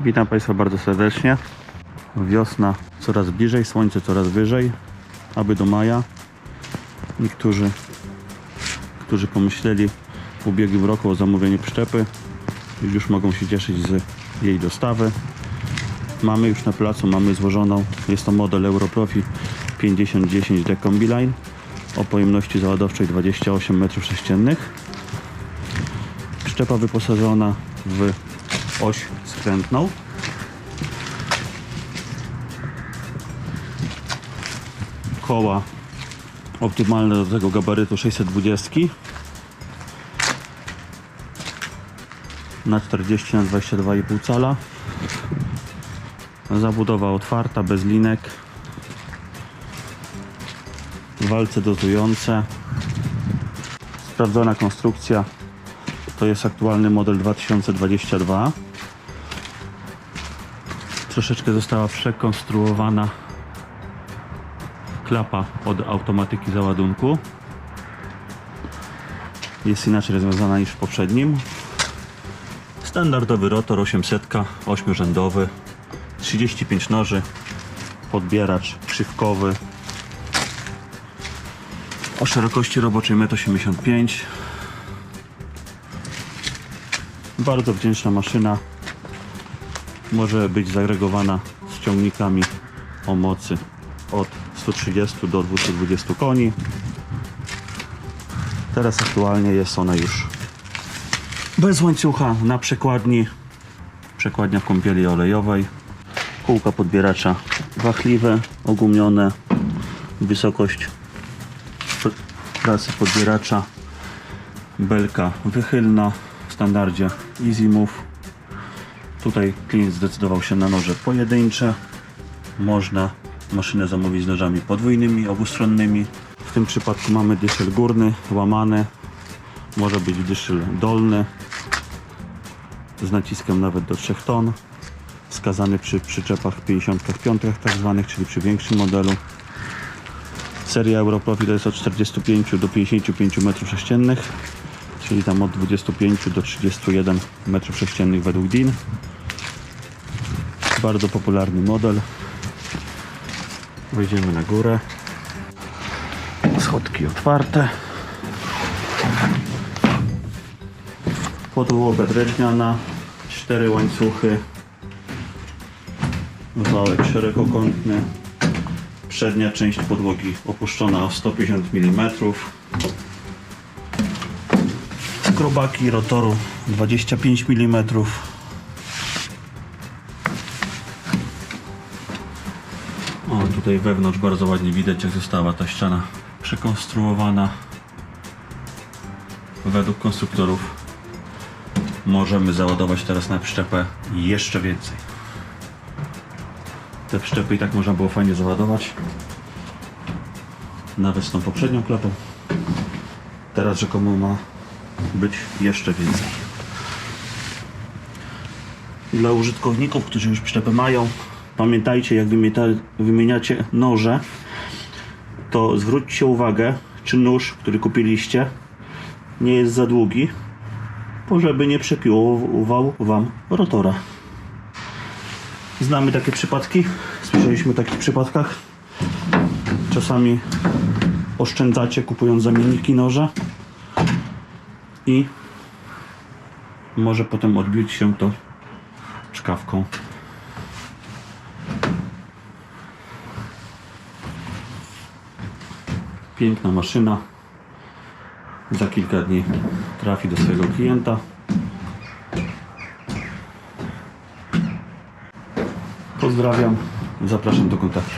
Witam Państwa bardzo serdecznie. Wiosna coraz bliżej, słońce coraz wyżej, aby do maja. Niektórzy, którzy pomyśleli w ubiegłym roku o zamówieniu przyczepy, już mogą się cieszyć z jej dostawy. Mamy już na placu, mamy złożoną, jest to model Europrofi 5010D Combiline o pojemności załadowczej 28 m3. Przyczepa wyposażona w oś skrętną. Koła optymalne do tego gabarytu 620 na 40 na 22,5 cala. Zabudowa otwarta, bez linek. Walce dozujące. Sprawdzona konstrukcja. To jest aktualny model 2022. Troszeczkę została przekonstruowana klapa od automatyki załadunku. Jest inaczej rozwiązana niż w poprzednim. Standardowy rotor 800, 8-rzędowy, 35 noży, podbieracz krzywkowy o szerokości roboczej 1,85 m. Bardzo wdzięczna maszyna. Może być zagregowana z ciągnikami o mocy od 130 do 220 koni. Teraz aktualnie jest ona już bez łańcucha na przekładni. Przekładnia kąpieli olejowej. Kółka podbieracza wachliwe, ogumione. Wysokość pr- pracy podbieracza. Belka wychylna w standardzie Easy Move. Tutaj klient zdecydował się na noże pojedyncze. Można maszynę zamówić z nożami podwójnymi, obustronnymi. W tym przypadku mamy dyszel górny, łamany. Może być dyszel dolny z naciskiem nawet do 3 ton. Wskazany przy przyczepach 55 tak zwanych, czyli przy większym modelu. Seria Europrofi to jest od 45 do 55 m3, czyli tam od 25 do 31 m3 według DIN. Bardzo popularny model. Wejdziemy na górę. Schodki otwarte. Podłoga drewniana. Cztery łańcuchy. Wałek szerokokątny. Przednia część podłogi opuszczona o 150 mm. Skrobaki rotoru 25 mm. O, tutaj wewnątrz bardzo ładnie widać, jak została ta ściana przekonstruowana. Według konstruktorów możemy załadować teraz na przyczepę jeszcze więcej. Te przyczepy i tak można było fajnie załadować. Nawet z tą poprzednią klapą. Teraz rzekomo ma być jeszcze więcej. Dla użytkowników, którzy już przyczepę mają, pamiętajcie, jak wymieniacie noże, to zwróćcie uwagę, czy nóż, który kupiliście, nie jest za długi, bo żeby nie przepiłował Wam rotora. Znamy takie przypadki, słyszeliśmy o takich przypadkach. Czasami oszczędzacie kupując zamienniki noża i może potem odbić się to czkawką. Piękna maszyna. Za kilka dni trafi do swojego klienta. Pozdrawiam. Zapraszam do kontaktu.